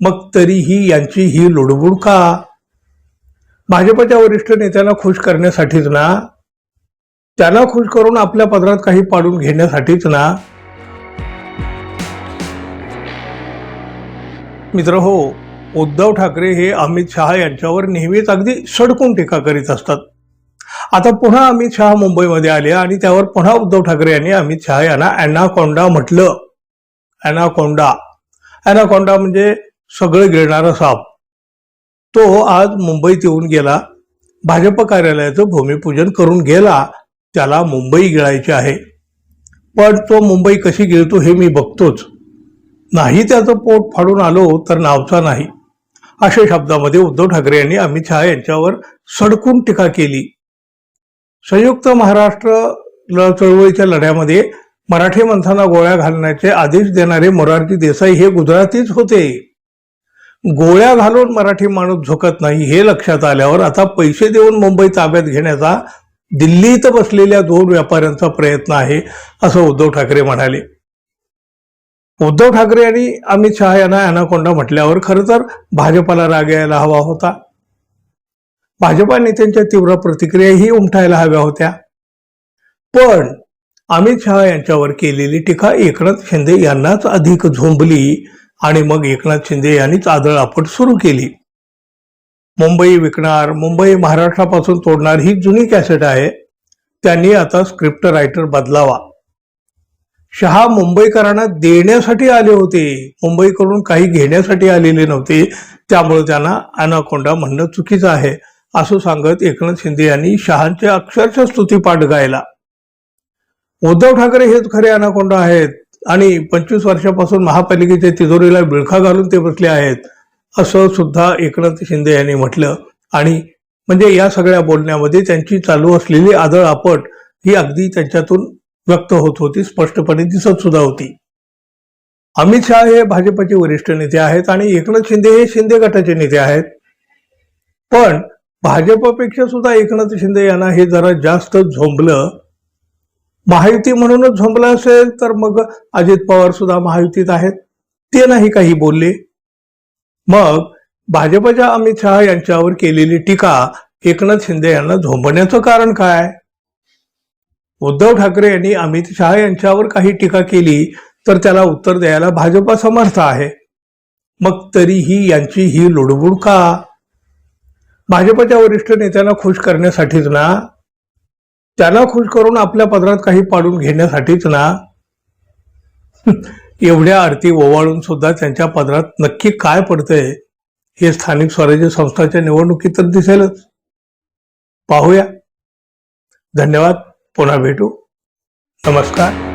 मग तरीही यांची ही लुडबुड का? भाजपच्या वरिष्ठ नेत्यांना खुश करण्यासाठीच ना? त्यांना खुश करून आपल्या पदरात काही पाडून घेण्यासाठीच ना? मित्र हो उद्धव ठाकरे हे अमित शहा यांच्यावर नेहमीच अगदी सडकून टीका करीत असतात. आता पुन्हा अमित शहा मुंबईमध्ये आले आणि त्यावर पुन्हा उद्धव ठाकरे यांनी अमित शहा यांना अॅनाकोंडा म्हटलं. अॅनाकोंडा अॅनाकोंडा म्हणजे सगळं गिळणारा साप. तो आज मुंबईत येऊन गेला. भाजप कार्यालयाचं भूमिपूजन करून गेला. त्याला मुंबई गिळायची आहे. पण तो मुंबई कशी गिळतो हे मी बघतोच. नाही त्याचं पोट फाडून आलो तर नावचा नाही. अशा शब्दामध्ये उद्धव ठाकरे यांनी अमित शहा यांच्यावर सडकून टीका केली. संयुक्त महाराष्ट्र ल- चळवळीच्या लढ्यामध्ये मराठी माणसांना गोळ्या घालण्याचे आदेश देणारे मोरारजी देसाई हे गुजरातीच होते. गोळ्या घालून मराठी माणूस झोकत नाही हे लक्षात आल्यावर आता पैसे देऊन मुंबई ताब्यात घेण्याचा दिल्लीत बसलेल्या दोन व्यापाऱ्यांचा प्रयत्न आहे असं उद्धव ठाकरे म्हणाले. उद्धव ठाकरे यांनी अमित शहा यांना अनाकोंडा म्हटल्यावर खरं तर भाजपाला राग यायला हवा होता. भाजपा नेत्यांच्या तीव्र प्रतिक्रियाही उमटायला हव्या होत्या. पण अमित शहा यांच्यावर केलेली टीका एकनाथ शिंदे यांनाच अधिक झोंबली. आणि मग एकनाथ शिंदे यांनीच आदळ आपट सुरू केली. मुंबई विकणार मुंबई महाराष्ट्रापासून तोडणार ही जुनी कॅसेट आहे. त्यांनी आता स्क्रिप्ट रायटर बदलावा. शहा मुंबईकरांना देण्यासाठी आले होते. मुंबईकडून काही घेण्यासाठी आलेले नव्हते. त्यामुळे त्यांना अनाकोंडा म्हणणं चुकीचं आहे असं सांगत एकनाथ शिंदे यांनी शहांचे अक्षरशः स्तुतीपाठ गायला. उद्धव ठाकरे हेच खरे अनाकोंडा आहेत. आणि पंचवीस वर्षापासून महापालिकेच्या तिजोरीला बिळखा घालून ते बसले आहेत असं सुद्धा एकनाथ शिंदे यांनी म्हटलं. आणि म्हणजे या सगळ्या बोलण्यामध्ये त्यांची चालू असलेली आदळ आपट ही अगदी त्यांच्यातून व्यक्त होत होती स्पष्टपणे दिसत सुद्धा होती. अमित शहा हे भाजपचे वरिष्ठ नेते आहेत आणि एकनाथ शिंदे हे शिंदे गटाचे नेते आहेत. पण भाजपपेक्षा सुद्धा एकनाथ शिंदे यांना हे जरा जास्त झोंबलं महायुती म्हणूनच झोंबलं असेल तर मग अजित पवार सुद्धा महायुतीत आहेत. ते नाही काही बोलले. मग भाजपच्या अमित शहा यांच्यावर केलेली टीका एकनाथ शिंदे यांना झोंबण्याचं कारण काय? उद्धव ठाकरे यांनी अमित शहा यांच्यावर काही टीका केली तर त्याला उत्तर द्यायला भाजप समर्थ आहे. मग तरीही यांची ही लुडबुड का? भाजपच्या वरिष्ठ नेत्यांना खुश करण्यासाठीच ना? त्यांना खुश करून आपल्या पदरात काही पाडून घेण्यासाठीच ना. एवढ्या आरती ओवाळून सुद्धा त्यांच्या पदरात नक्की काय पडतंय हे स्थानिक स्वराज्य संस्थाच्या निवडणुकीत तर दिसेलच. पाहूया. धन्यवाद. पुन्हा भेटू. नमस्कार.